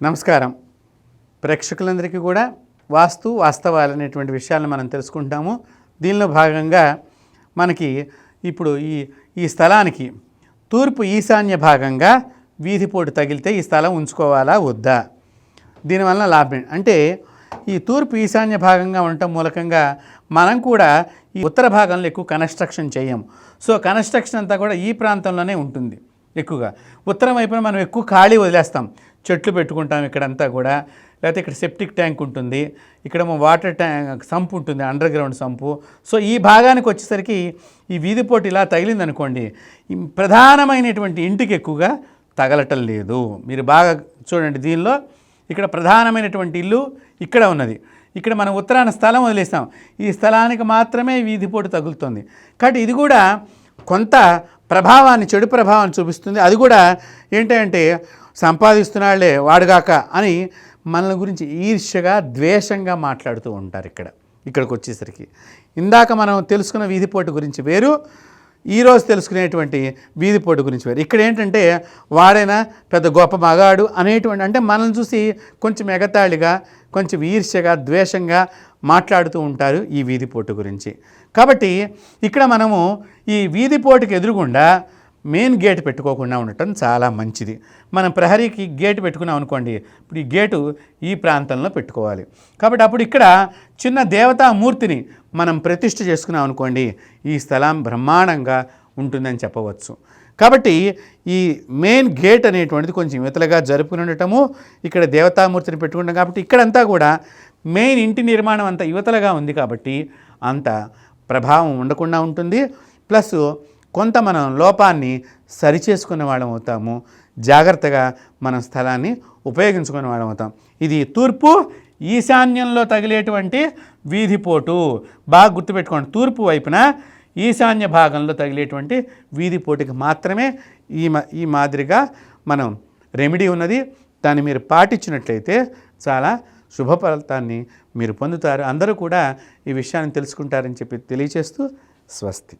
నమస్కారం. ప్రేక్షకులందరికీ కూడా వాస్తు వాస్తవాలు అనేటువంటి విషయాలను మనం తెలుసుకుంటాము. దీనిలో భాగంగా మనకి ఇప్పుడు ఈ ఈ స్థలానికి తూర్పు ఈశాన్య భాగంగా వీధిపోటు తగిలితే ఈ స్థలం ఉంచుకోవాలా వద్దా? దీనివల్ల లాభం అంటే ఈ తూర్పు ఈశాన్య భాగంగా ఉండటం మూలకంగా మనం కూడా ఈ ఉత్తర భాగంలో ఎక్కువ కన్స్ట్రక్షన్ చేయం. సో కన్స్ట్రక్షన్ అంతా కూడా ఈ ప్రాంతంలోనే ఉంటుంది. ఎక్కువగా. ఉత్తరం వైపున మనం ఎక్కువ ఖాళీ వదిలేస్తాం. చెట్లు పెట్టుకుంటాం ఇక్కడంతా కూడా. లేకపోతే ఇక్కడ సెప్టిక్ ట్యాంక్ ఉంటుంది. ఇక్కడ వాటర్ ట్యాంక్ సంపు ఉంటుంది అండర్ గ్రౌండ్ సంపు. సో ఈ భాగానికి వచ్చేసరికి ఈ వీధిపోటు ఇలా తగిలిందనుకోండి అనుకోండి ప్రధానమైనటువంటి ఇంటికి ఎక్కువగా తగలటం లేదు. మీరు బాగా చూడండి దీనిలో ఇక్కడ ప్రధానమైనటువంటి ఇల్లు ఇక్కడ ఉన్నది. ఇక్కడ మనం ఉత్తరాన స్థలం వదిలేస్తాం. ఈ స్థలానికి మాత్రమే వీధిపోటు తగులుతుంది. కాబట్టి ఇది కూడా కొంత ప్రభావాన్ని చెడు ప్రభావాన్ని చూపిస్తుంది. అది కూడా ఏంటంటే సంపాదిస్తున్నాళ్ళే వాడుగాక అని మనల గురించి ఈర్ష్యగా ద్వేషంగా మాట్లాడుతూ ఉంటారు ఇక్కడ ఇక్కడికి వచ్చేసరికి. ఇందాక మనం తెలుసుకున్న వీధిపోటు గురించి వేరు ఈరోజు తెలుసుకునేటువంటి వీధిపోటు గురించి వేరు. ఇక్కడ ఏంటంటే వాడైనా పెద్ద గొప్ప మగాడు అనేటువంటి అంటే మనల్ని చూసి కొంచెం ఎగతాళిగా కొంచెం ఈర్ష్యగా ద్వేషంగా మాట్లాడుతూ ఉంటారు ఈ వీధిపోటు గురించి. కాబట్టి ఇక్కడ మనము ఈ వీధిపోటుకి ఎదురుగుండా మెయిన్ గేట్ పెట్టుకోకుండా ఉండటం చాలా మంచిది. మనం ప్రహరీకి గేట్ పెట్టుకున్నాం అనుకోండి ఇప్పుడు ఈ గేటు ఈ ప్రాంతంలో పెట్టుకోవాలి. కాబట్టి అప్పుడు ఇక్కడ చిన్న దేవతామూర్తిని మనం ప్రతిష్ఠ చేసుకున్నాం అనుకోండి ఈ స్థలం బ్రహ్మాండంగా ఉంటుందని చెప్పవచ్చు. కాబట్టి ఈ మెయిన్ గేట్ అనేటువంటిది కొంచెం ఇతలుగా జరుపుకుని ఉండటము ఇక్కడ దేవతామూర్తిని పెట్టుకుంటాం కాబట్టి ఇక్కడంతా కూడా మెయిన్ ఇంటి నిర్మాణం అంతా యువతలుగా ఉంది కాబట్టి అంత ప్రభావం ఉండకుండా ఉంటుంది. ప్లస్ కొంత మనం లోపాన్ని సరిచేసుకునే వాళ్ళం అవుతాము. జాగ్రత్తగా మనం స్థలాన్ని ఉపయోగించుకునే వాళ్ళం అవుతాం. ఇది తూర్పు ఈశాన్యంలో తగిలేటువంటి వీధిపోటు. బాగా గుర్తుపెట్టుకోండి తూర్పు వైపున ఈశాన్య భాగంలో తగిలేటువంటి వీధిపోటుకి మాత్రమే ఈ మా ఈ మాదిరిగా మనం రెమెడీ ఉన్నది. దాన్ని మీరు పాటించినట్లయితే చాలా శుభ ఫలితాన్ని మీరు పొందుతారు. అందరూ కూడా ఈ విషయాన్ని తెలుసుకుంటారని చెప్పి తెలియచేస్తూ స్వస్తి.